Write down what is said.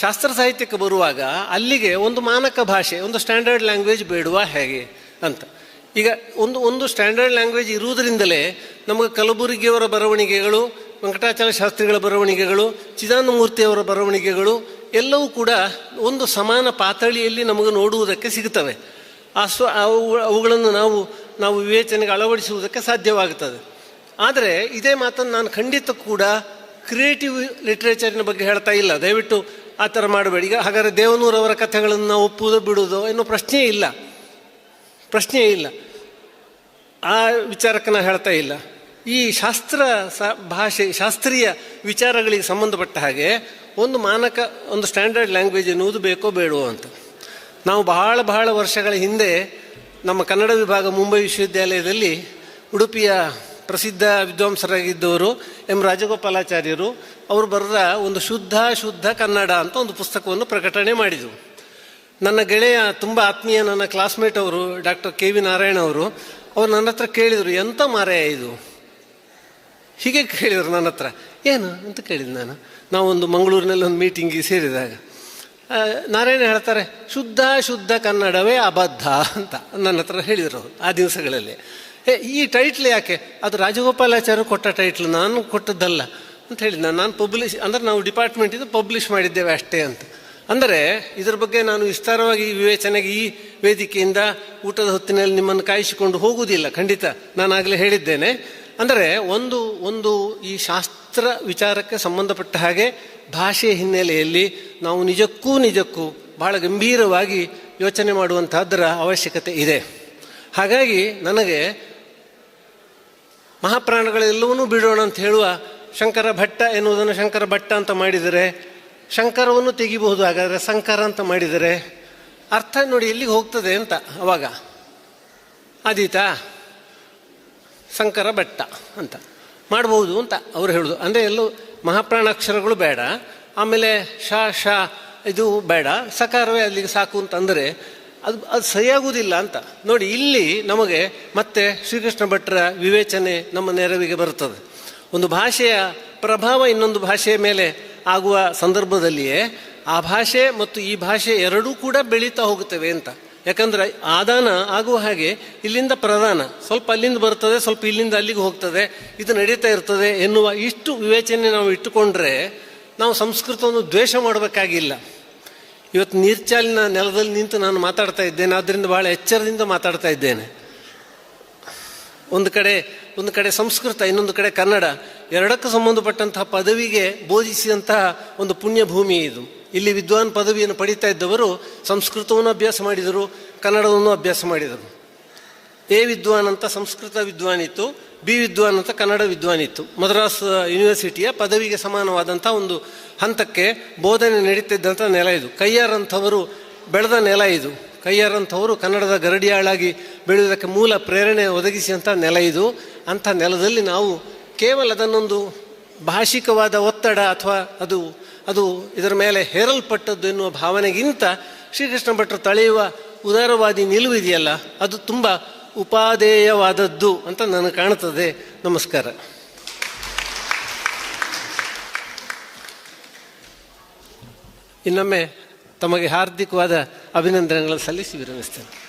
ಶಾಸ್ತ್ರ ಸಾಹಿತ್ಯಕ್ಕೆ ಬರುವಾಗ ಅಲ್ಲಿಗೆ ಒಂದು ಮಾನಕ ಭಾಷೆ, ಒಂದು ಸ್ಟ್ಯಾಂಡರ್ಡ್ ಲ್ಯಾಂಗ್ವೇಜ್ ಬೇಡುವ ಹೇಗೆ ಅಂತ. ಈಗ ಒಂದು ಒಂದು ಸ್ಟ್ಯಾಂಡರ್ಡ್ ಲ್ಯಾಂಗ್ವೇಜ್ ಇರುವುದರಿಂದಲೇ ನಮಗೆ ಕಲಬುರಗಿಯವರ ಬರವಣಿಗೆಗಳು ವೆಂಕಟಾಚಾರ್ಯ ಶಾಸ್ತ್ರಿಗಳ ಬರವಣಿಗೆಗಳು ಚಿದಾನಮೂರ್ತಿಯವರ ಬರವಣಿಗೆಗಳು ಎಲ್ಲವೂ ಕೂಡ ಒಂದು ಸಮಾನ ಪಾತಳಿಯಲ್ಲಿ ನಮಗೆ ನೋಡುವುದಕ್ಕೆ ಸಿಗುತ್ತವೆ. ಆ ಸ್ವ, ಅವು, ಅವುಗಳನ್ನು ನಾವು ನಾವು ವಿವೇಚನೆಗೆ ಅಳವಡಿಸುವುದಕ್ಕೆ ಸಾಧ್ಯವಾಗುತ್ತದೆ. ಆದರೆ ಇದೇ ಮಾತನ್ನು ನಾನು ಖಂಡಿತ ಕೂಡ ಕ್ರಿಯೇಟಿವ್ ಲಿಟ್ರೇಚರಿನ ಬಗ್ಗೆ ಹೇಳ್ತಾ ಇಲ್ಲ. ದಯವಿಟ್ಟು ಆ ಥರ ಮಾಡಬೇಡಿ. ಈಗ ಹಾಗಾದರೆ ದೇವನೂರವರ ಕಥೆಗಳನ್ನು ಒಪ್ಪುವುದೋ ಬಿಡುವುದೋ ಪ್ರಶ್ನೆ ಪ್ರಶ್ನೆಯೇ ಇಲ್ಲ. ಪ್ರಶ್ನೆಯೇ ಇಲ್ಲ. ಆ ವಿಚಾರಕ್ಕೆ ನಾನು ಹೇಳ್ತಾ ಇಲ್ಲ. ಈ ಶಾಸ್ತ್ರ ಭಾಷೆ, ಶಾಸ್ತ್ರೀಯ ವಿಚಾರಗಳಿಗೆ ಸಂಬಂಧಪಟ್ಟ ಹಾಗೆ ಒಂದು ಮಾನಕ, ಒಂದು ಸ್ಟ್ಯಾಂಡರ್ಡ್ ಲ್ಯಾಂಗ್ವೇಜ್ ಎನ್ನುವುದು ಬೇಕೋ ಬೇಡವೋ ಅಂತ. ನಾವು ಬಹಳ ಬಹಳ ವರ್ಷಗಳ ಹಿಂದೆ ನಮ್ಮ ಕನ್ನಡ ವಿಭಾಗ ಮುಂಬೈ ವಿಶ್ವವಿದ್ಯಾಲಯದಲ್ಲಿ ಉಡುಪಿಯ ಪ್ರಸಿದ್ಧ ವಿದ್ವಾಂಸರಾಗಿದ್ದವರು ಎಂ ರಾಜಗೋಪಾಲಾಚಾರ್ಯರು, ಅವರು ಬರೆದ ಒಂದು ಶುದ್ಧ ಶುದ್ಧ ಕನ್ನಡ ಅಂತ ಒಂದು ಪುಸ್ತಕವನ್ನು ಪ್ರಕಟಣೆ ಮಾಡಿದರು. ನನ್ನ ಗೆಳೆಯ ತುಂಬ ಆತ್ಮೀಯ ನನ್ನ ಕ್ಲಾಸ್ಮೇಟ್ ಅವರು, ಡಾಕ್ಟರ್ ಕೆ ವಿ ನಾರಾಯಣ ಅವರು, ಅವ್ರು ನನ್ನ ಹತ್ರ ಕೇಳಿದರು ಎಂಥ ಮಾರಾಯ ಇದು? ಹೀಗೆ ಕೇಳಿದರು ನನ್ನ ಹತ್ರ, ಏನು? ಅಂತ ಕೇಳಿದೆ ನಾನು. ನಾವೊಂದು ಮಂಗಳೂರಿನಲ್ಲಿ ಒಂದು ಮೀಟಿಂಗಿಗೆ ಸೇರಿದಾಗ ನಾರಾಯಣ ಹೇಳ್ತಾರೆ, ಶುದ್ಧ ಶುದ್ಧ ಕನ್ನಡವೇ ಅಬದ್ಧ ಅಂತ ನನ್ನ ಹತ್ರ ಹೇಳಿದರು ಆ ದಿವಸಗಳಲ್ಲಿ. ಈ ಟೈಟ್ಲ್ ಯಾಕೆ? ಅದು ರಾಜಗೋಪಾಲಾಚಾರ್ಯ ಕೊಟ್ಟ ಟೈಟ್ಲ್ ನಾನು ಕೊಟ್ಟದ್ದಲ್ಲ ಅಂತ ಹೇಳಿದ ನಾನು ಪಬ್ಲಿಷ್ ಅಂದರೆ ನಾವು ಡಿಪಾರ್ಟ್ಮೆಂಟಿಂದ ಪಬ್ಲಿಷ್ ಮಾಡಿದ್ದೇವೆ ಅಷ್ಟೇ ಅಂತ. ಅಂದರೆ, ಇದರ ಬಗ್ಗೆ ನಾನು ವಿಸ್ತಾರವಾಗಿ ವಿವೇಚನೆಗೆ ಈ ವೇದಿಕೆಯಿಂದ ಊಟದ ಹೊತ್ತಿನಲ್ಲಿ ನಿಮ್ಮನ್ನು ಕಾಯಿಸಿಕೊಂಡು ಹೋಗುವುದಿಲ್ಲ, ಖಂಡಿತ. ನಾನು ಆಗಲೇ ಹೇಳಿದ್ದೇನೆ. ಅಂದರೆ, ಒಂದು ಒಂದು ಈ ಶಾಸ್ತ್ರ ವಿಚಾರಕ್ಕೆ ಸಂಬಂಧಪಟ್ಟ ಹಾಗೆ ಭಾಷೆಯ ಹಿನ್ನೆಲೆಯಲ್ಲಿ ನಾವು ನಿಜಕ್ಕೂ ನಿಜಕ್ಕೂ ಬಹಳ ಗಂಭೀರವಾಗಿ ಯೋಚನೆ ಮಾಡುವಂತಹದ್ದರ ಅವಶ್ಯಕತೆ ಇದೆ. ಹಾಗಾಗಿ ನನಗೆ ಮಹಾಪ್ರಾಣಗಳೆಲ್ಲವನ್ನೂ ಬಿಡೋಣ ಅಂತ ಹೇಳುವ ಶಂಕರ ಭಟ್ಟ ಎನ್ನುವುದನ್ನು ಶಂಕರ ಭಟ್ಟ ಅಂತ ಮಾಡಿದರೆ ಶಂಕರವನ್ನು ತೆಗಿಬಹುದು, ಹಾಗಾದರೆ ಸಂಕರ ಅಂತ ಮಾಡಿದರೆ ಅರ್ಥ ನೋಡಿ ಎಲ್ಲಿಗೆ ಹೋಗ್ತದೆ ಅಂತ ಅವಾಗ. ಆದೀತಾ ಸಂಕರ ಭಟ್ಟ ಅಂತ. ಮಾಡಬಹುದು ಅಂತ ಅವ್ರು ಹೇಳೋದು. ಅಂದರೆ ಎಲ್ಲೂ ಮಹಾಪ್ರಾಣಾಕ್ಷರಗಳು ಬೇಡ. ಆಮೇಲೆ ಶ ಶ, ಇದು ಬೇಡ. ಸಕಾರವೇ ಅಲ್ಲಿಗೆ ಸಾಕು ಅಂತಂದರೆ ಅದು ಅದು ಸರಿಯಾಗುವುದಿಲ್ಲ ಅಂತ. ನೋಡಿ, ಇಲ್ಲಿ ನಮಗೆ ಮತ್ತೆ ಶ್ರೀಕೃಷ್ಣ ಭಟ್ರ ವಿವೇಚನೆ ನಮ್ಮ ನೆರವಿಗೆ ಬರುತ್ತದೆ. ಒಂದು ಭಾಷೆಯ ಪ್ರಭಾವ ಇನ್ನೊಂದು ಭಾಷೆಯ ಮೇಲೆ ಆಗುವ ಸಂದರ್ಭದಲ್ಲಿಯೇ ಆ ಭಾಷೆ ಮತ್ತು ಈ ಭಾಷೆ ಎರಡೂ ಕೂಡ ಬೆಳೀತಾ ಹೋಗುತ್ತವೆ ಅಂತ. ಯಾಕಂದ್ರೆ ಆದಾನ ಆಗುವ ಹಾಗೆ ಇಲ್ಲಿಂದ ಪ್ರಧಾನ ಸ್ವಲ್ಪ ಅಲ್ಲಿಂದ ಬರ್ತದೆ, ಸ್ವಲ್ಪ ಇಲ್ಲಿಂದ ಅಲ್ಲಿಗೆ ಹೋಗ್ತದೆ, ಇದು ನಡೀತಾ ಇರ್ತದೆ ಎನ್ನುವ ಇಷ್ಟು ವಿವೇಚನೆ ನಾವು ಇಟ್ಟುಕೊಂಡ್ರೆ ನಾವು ಸಂಸ್ಕೃತವನ್ನು ದ್ವೇಷ ಮಾಡಬೇಕಾಗಿಲ್ಲ. ಇವತ್ತು ನೀರ್ಚಾಲಿನ ನೆಲದಲ್ಲಿ ನಿಂತು ನಾನು ಮಾತಾಡ್ತಾ ಇದ್ದೇನೆ ಆದ್ದರಿಂದ ಬಹಳ ಎಚ್ಚರದಿಂದ ಮಾತಾಡ್ತಾ ಇದ್ದೇನೆ. ಒಂದು ಕಡೆ ಒಂದು ಕಡೆ ಸಂಸ್ಕೃತ, ಇನ್ನೊಂದು ಕಡೆ ಕನ್ನಡ, ಎರಡಕ್ಕೂ ಸಂಬಂಧಪಟ್ಟಂತಹ ಪದವಿಗೆ ಬೋಧಿಸಿದಂತಹ ಒಂದು ಪುಣ್ಯ ಭೂಮಿ ಇದು. ಇಲ್ಲಿ ವಿದ್ವಾನ್ ಪದವಿಯನ್ನು ಪಡೀತಾ ಇದ್ದವರು ಸಂಸ್ಕೃತವನ್ನು ಅಭ್ಯಾಸ ಮಾಡಿದರು, ಕನ್ನಡವನ್ನು ಅಭ್ಯಾಸ ಮಾಡಿದರು. ಎ ವಿದ್ವಾನ್ ಅಂತ ಸಂಸ್ಕೃತ ವಿದ್ವಾನ್ ಇತ್ತು ಬಿ ವಿದ್ವಾನ್ ಅಂತ ಕನ್ನಡ ವಿದ್ವಾನ್ ಇತ್ತು. ಮದ್ರಾಸ್ ಯೂನಿವರ್ಸಿಟಿಯ ಪದವಿಗೆ ಸಮಾನವಾದಂಥ ಒಂದು ಹಂತಕ್ಕೆ ಬೋಧನೆ ನಡೀತಿದ್ದಂಥ ನೆಲ ಇದು. ಕೈಯಾರ್ ಅಂಥವರು ಬೆಳೆದ ನೆಲ ಇದು. ಕೈಯಾರ್ ಅಂಥವರು ಕನ್ನಡದ ಗರಡಿಯಾಳಾಗಿ ಬೆಳೆಯುವುದಕ್ಕೆ ಮೂಲ ಪ್ರೇರಣೆ ಒದಗಿಸಿದಂಥ ನೆಲ ಇದು. ಅಂಥ ನೆಲದಲ್ಲಿ ನಾವು ಕೇವಲ ಅದನ್ನೊಂದು ಭಾಷಿಕವಾದ ಒತ್ತಡ ಅಥವಾ ಅದು ಅದು ಇದರ ಮೇಲೆ ಹೇರಲ್ಪಟ್ಟದ್ದು ಎನ್ನುವ ಭಾವನೆಗಿಂತ ಶ್ರೀಕೃಷ್ಣ ಭಟ್ರು ತಳೆಯುವ ಉದಾರವಾದಿ ನಿಲುವು ಇದೆಯಲ್ಲ, ಅದು ತುಂಬ ಉಪಾದೇಯವಾದದ್ದು ಅಂತ ನನಗೆ ಕಾಣುತ್ತದೆ ನಮಸ್ಕಾರ. ಇನ್ನೊಮ್ಮೆ ತಮಗೆ ಹಾರ್ದಿಕವಾದ ಅಭಿನಂದನೆಗಳನ್ನು ಸಲ್ಲಿಸಿ ವಿರಮಿಸ್ತೇನೆ.